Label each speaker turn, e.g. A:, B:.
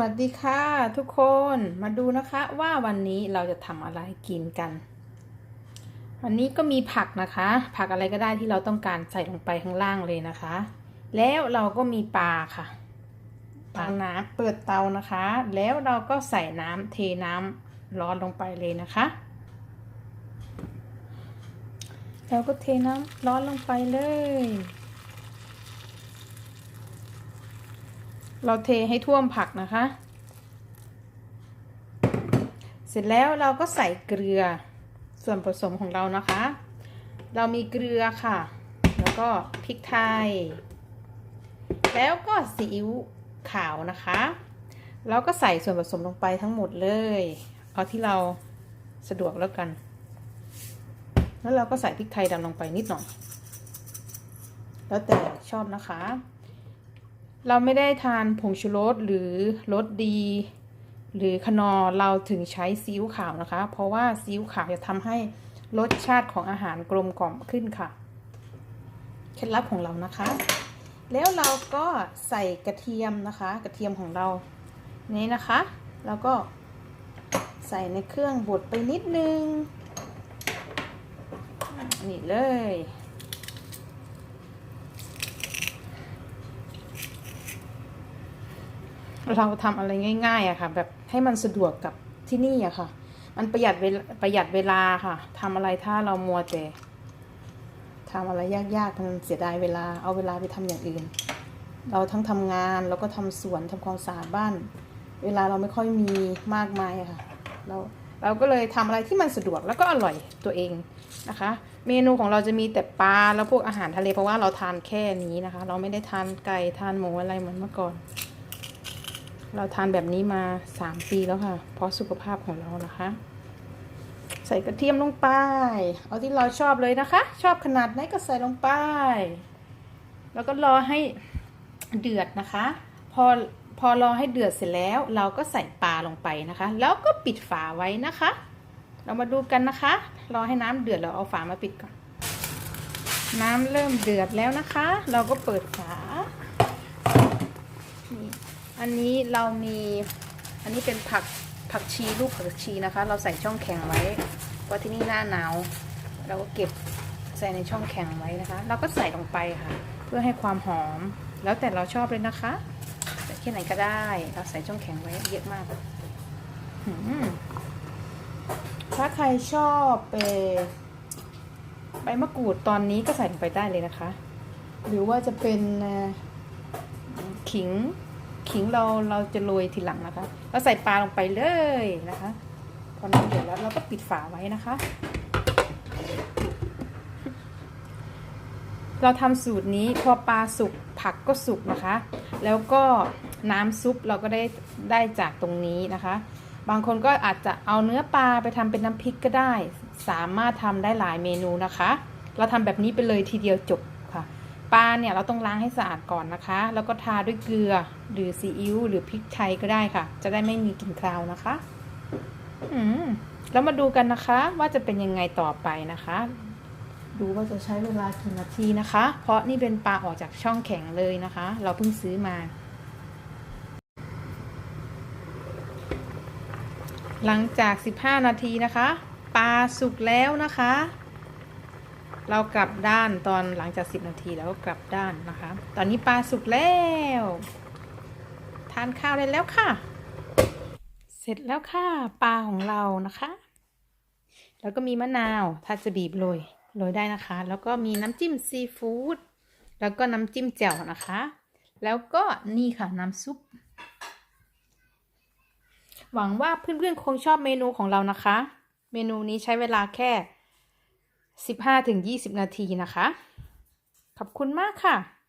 A: วัสดีค่ะทุกคนมาดูนะคะว่าวันนี้เราจะทำอะไรกินกัน วันนี้ก็มีผักนะคะ ผักอะไรก็ได้ที่เราต้องการใส่ลงไปข้างล่างเลยนะคะ แล้วเราก็มีปลาค่ะปลาน้ำเปิดเตานะคะ แล้วเราก็ใส่น้ำเทน้ำร้อนลงไปเลยนะคะแล้วก็เทน้ำร้อนลงไปเลย เราเทให้ท่วมผักนะคะ เสร็จแล้วเราก็ใส่เกลือส่วนผสมของเรานะคะ เรามีเกลือค่ะ แล้วก็พริกไทย แล้วก็ซีอิ๊วขาวนะคะแล้วก็ใส่ส่วนผสมลงไปทั้งหมดเลย เอาที่เราสะดวกแล้วกัน แล้วเราก็ใส่พริกไทยดำลงไปนิดหน่อย แล้วแต่ชอบนะคะ เราไม่ได้ทานผงชูรสหรือรสดี หรือคนอเราถึงใช้ซีอิ๊วขาวนะคะ เพราะว่าซีอิ๊วขาวจะทำให้รสชาติของอาหารกลมกล่อมขึ้นค่ะ เคล็ดลับของเรานะคะ แล้วเราก็ใส่กระเทียมนะคะ กระเทียมของเรานี้นะคะ แล้วก็ใส่ในเครื่องบดไปนิดนึงนี่เลย เราทำอะไรง่ายๆอะค่ะ แบบให้มันสะดวกกับที่นี่อะค่ะ มันประหยัดเวลาประหยัดเวลาค่ะทำอะไรถ้าเรามัวแต่ทำอะไรยากๆมันเสียดายเวลาเอาเวลาไปทำอย่างอื่น เราทั้งทำงานแล้วก็ทำสวนทำความสะอาดบ้าน เวลาเราไม่ค่อยมีมากมายอะค่ะ เราเราก็เลยทำอะไรที่มันสะดวกแล้วก็อร่อยตัวเองนะคะ เมนูของเราจะมีแต่ปลาแล้วพวกอาหารทะเลเพราะว่าเราทานแค่นี้นะคะ เราไม่ได้ทานไก่ทานหมูอะไรเหมือนเมื่อก่อน เราทานแบบนี้มาสามปีแล้วค่ะ เพราะสุขภาพของเรานะคะ ใส่กระเทียมลงไป เอาที่เราชอบเลยนะคะ ชอบขนาดไหนก็ใส่ลงไป แล้วก็รอให้เดือดนะคะ พอพอรอให้เดือดเสร็จแล้ว เราก็ใส่ปลาลงไปนะคะ แล้วก็ปิดฝาไว้นะคะ เรามาดูกันนะคะ รอให้น้ำเดือดเราเอาฝามาปิดก่อน น้ำเริ่มเดือดแล้วนะคะ เราก็เปิดฝา อันนี้เรามีอันนี้เป็นผักผักชีลูกผักชีนะคะ เราใส่ช่องแข็งไว้เพราะที่นี่หน้าหนาว เราก็เก็บใส่ในช่องแข็งไว้นะคะ เราก็ใส่ลงไปค่ะ เพื่อให้ความหอม แล้วแต่เราชอบเลยนะคะใส่แค่ไหนก็ได้ เราใส่ช่องแข็งไว้เยอะมากถ้าใครชอบเปใบมะกรูดตอนนี้ก็ใส่ลงไปได้เลยนะคะ หรือว่าจะเป็นขิง ขิงเราเราจะโรยทีหลังนะคะเราใส่ปลาลงไปเลยนะคะพอน้ำเดือดแล้วเราก็ปิดฝาไว้นะคะ เราทำสูตรนี้พอปลาสุกผักก็สุกนะคะ แล้วก็น้ำซุปเราก็ได้ได้จากตรงนี้นะคะ บางคนก็อาจจะเอาเนื้อปลาไปทำเป็นน้ำพริกก็ได้ สามารถทำได้หลายเมนูนะคะ เราทำแบบนี้ไปเลยทีเดียวจบ ปลาเนี่ยเราต้องล้างให้สะอาดก่อนนะคะ แล้วก็ทาด้วยเกลือหรือซีอิ๊วหรือพริกไทยก็ได้ค่ะ จะได้ไม่มีกลิ่นคาวนะคะ อืมแล้วมาดูกันนะคะ ว่าจะเป็นยังไงต่อไปนะคะ ดูว่าจะใช้เวลากี่นาทีนะคะ เพราะนี่เป็นปลาออกจากช่องแข็งเลยนะคะ เราเพิ่งซื้อมา หลังจาก 15 นาทีนะคะ ปลาสุกแล้วนะคะ เรากลับด้านตอนหลังจาก 10 นาทีแล้วก็กลับด้านนะคะ ตอนนี้ปลาสุกแล้ว ทานข้าวได้แล้วค่ะ เสร็จแล้วค่ะปลาของเรานะคะ แล้วก็มีมะนาวถ้าจะบีบโรยโรยได้นะคะ แล้วก็มีน้ำจิ้มซีฟู้ดแล้วก็น้ำจิ้มแจ่วนะคะ แล้วก็นี่ค่ะน้ำซุป หวังว่าเพื่อนๆคงชอบเมนูของเรานะคะ เมนูนี้ใช้เวลาแค่ 15-20 นาทีนะคะ ขอบคุณมากค่ะ